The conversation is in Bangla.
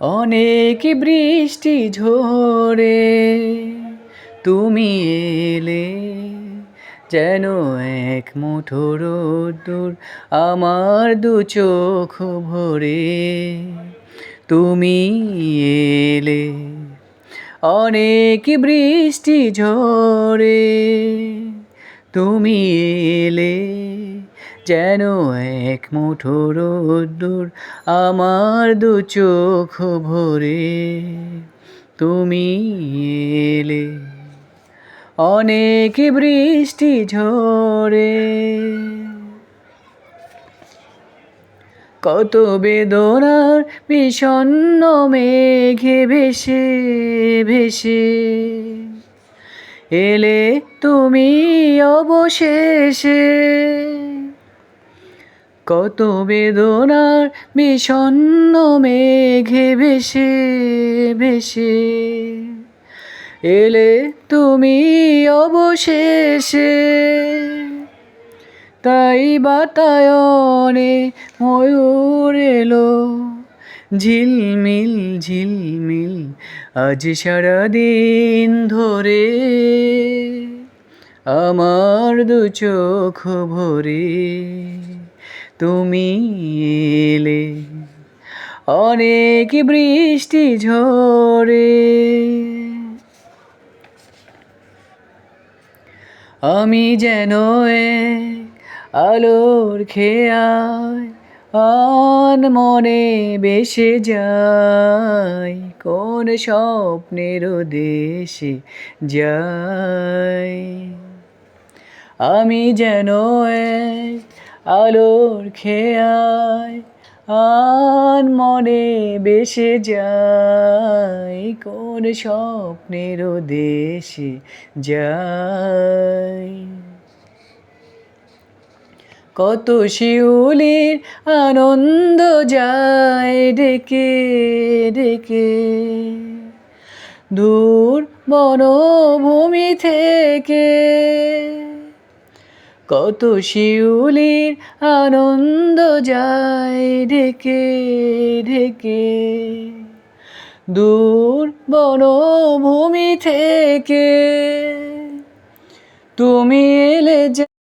অনেক বৃষ্টি ঝরে, তুমি এলে যেন এক মুঠোর দূর আমার দু চোখ ভরে। তুমি এলে অনেক বৃষ্টি ঝরে তুমি এলে যেন এক মুঠো রোদ্দুর আমার দু চোখ ভরে। তুমি এলে অনেক বৃষ্টি ঝরে। কত বেদনার বিষণ্ণ মেঘে ভেসে ভেসে। এলে তুমি অবশেষে কত বেদনার বিষণ্ণ মেঘে ভেসে ভেসে এলে তুমি অবশেষে তাই বাতায়নে ময়ূর এলো ঝিলমিল ঝিলমিল আজ সারাদিন ধরে আমার দু চোখ ভরে তুমি এলে। অনেক বৃষ্টি ঝরে। আমি যেন এক আলোর খেয়ায় আন মনে বেসে যাই, কোন স্বপ্নের দেশে যাই। আমি যেন এক আলোর খেয়ায় আন মনে বেসে যাই, কোন স্বপ্নের দেশে যাই। কত শিউলির আনন্দ যায় ডেকে ডেকে। দূর বনভূমি থেকে কত শিউলির আনন্দ যায় ঢেকে ঢেকে দূর বনভূমি থেকে তুমি এলে